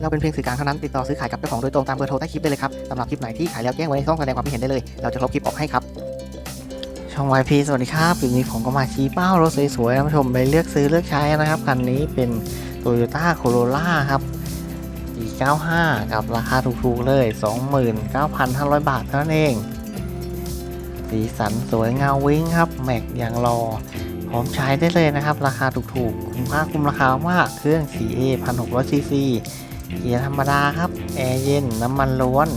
เราเป็นเพียงสื่อกลางเท่านั้นติดต่อซื้อขายกับเจ้าของโดยตรงตามเบอร์โทรใต้คลิปได้เลยครับสำหรับคลิปไหนที่ขายแล้วแจ้งไว้ในช่องแสดงความคิดเห็นได้เลย เราจะลบคลิปออกให้ครับช่อง YP สวัสดีครับคลิปนี้ผมก็มาชี้เป้ารถสวยๆท่านผู้ชมไปเลือกซื้อเลือกใช้นะครับคันนี้เป็น Toyota Corolla ครับ E95 กับราคาถูกๆเลย 29,500 บาทเท่านั้นเอง สีสันสวยเงาวิ้งครับ แม็กอย่างรอพร้อมใช้ได้เลยนะครับ ราคาถูกๆ คุ้มค่าคุ้มราคามากเครื่อง 4A 1600 cc เกียร์ธรรมดาครับ แอร์เย็น น้ำมันล้วน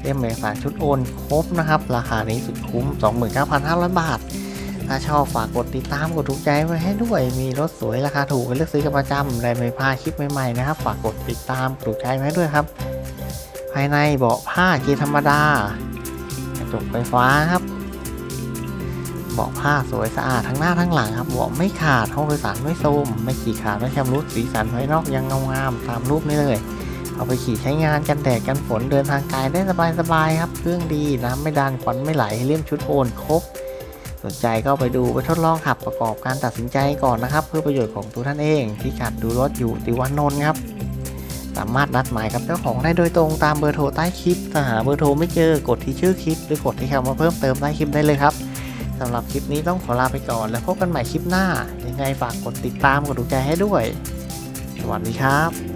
เรียมเอกสารชุดโอนครบนะครับ ราคานี้สุดคุ้ม 29,500 บาท ถ้าชอบฝากกดติดตามกดถูกใจไว้ให้ด้วย มีรถสวยราคาถูกไปเลือกซื้อกันประจำได้ไม่พลาดคลิปใหม่ๆนะครับ ฝากกดติดตามกดถูกใจไว้ด้วยครับ ภายในเบาะผ้าเกียร์ธรรมดา กระจกไฟฟ้าครับ เบาะผ้าสวยสะอาดทั้งหน้าทั้งหลังครับเบาะไม่ขาดห้องโดยสารไม่โทรมไม่ขีดขาดไม่ชำรุดสีสันภายนอกยังเงางามตามรูปนี้เลย เอาไปขี่ใช้งานกันแดดกันฝนเดินทางไกลได้สบายๆครับ เครื่องดีน้ำไม่ดันควันไม่ไหลเลี่ยมชุดโอนครบสนใจก็ไปดูไปทดลองขับประกอบการตัดสินใจก่อนนะครับ เพื่อประโยชน์ของตัวท่านเองที่ขัดดูรถอยู่ติวันนนท์ครับ สามารถนัดหมายกับเจ้าของได้โดยตรงตามเบอร์โทรใต้คลิปถ้าหาเบอร์โทรไม่เจอกดที่ชื่อคลิป หรือกดที่คำว่าเพิ่มเติมใต้คลิปได้เลยครับ สำหรับคลิปนี้ต้องขอลาไปก่อน แล้วพบกันใหม่คลิปหน้า ยังไงฝากกดติดตามกดถูกใจให้ด้วย สวัสดีครับ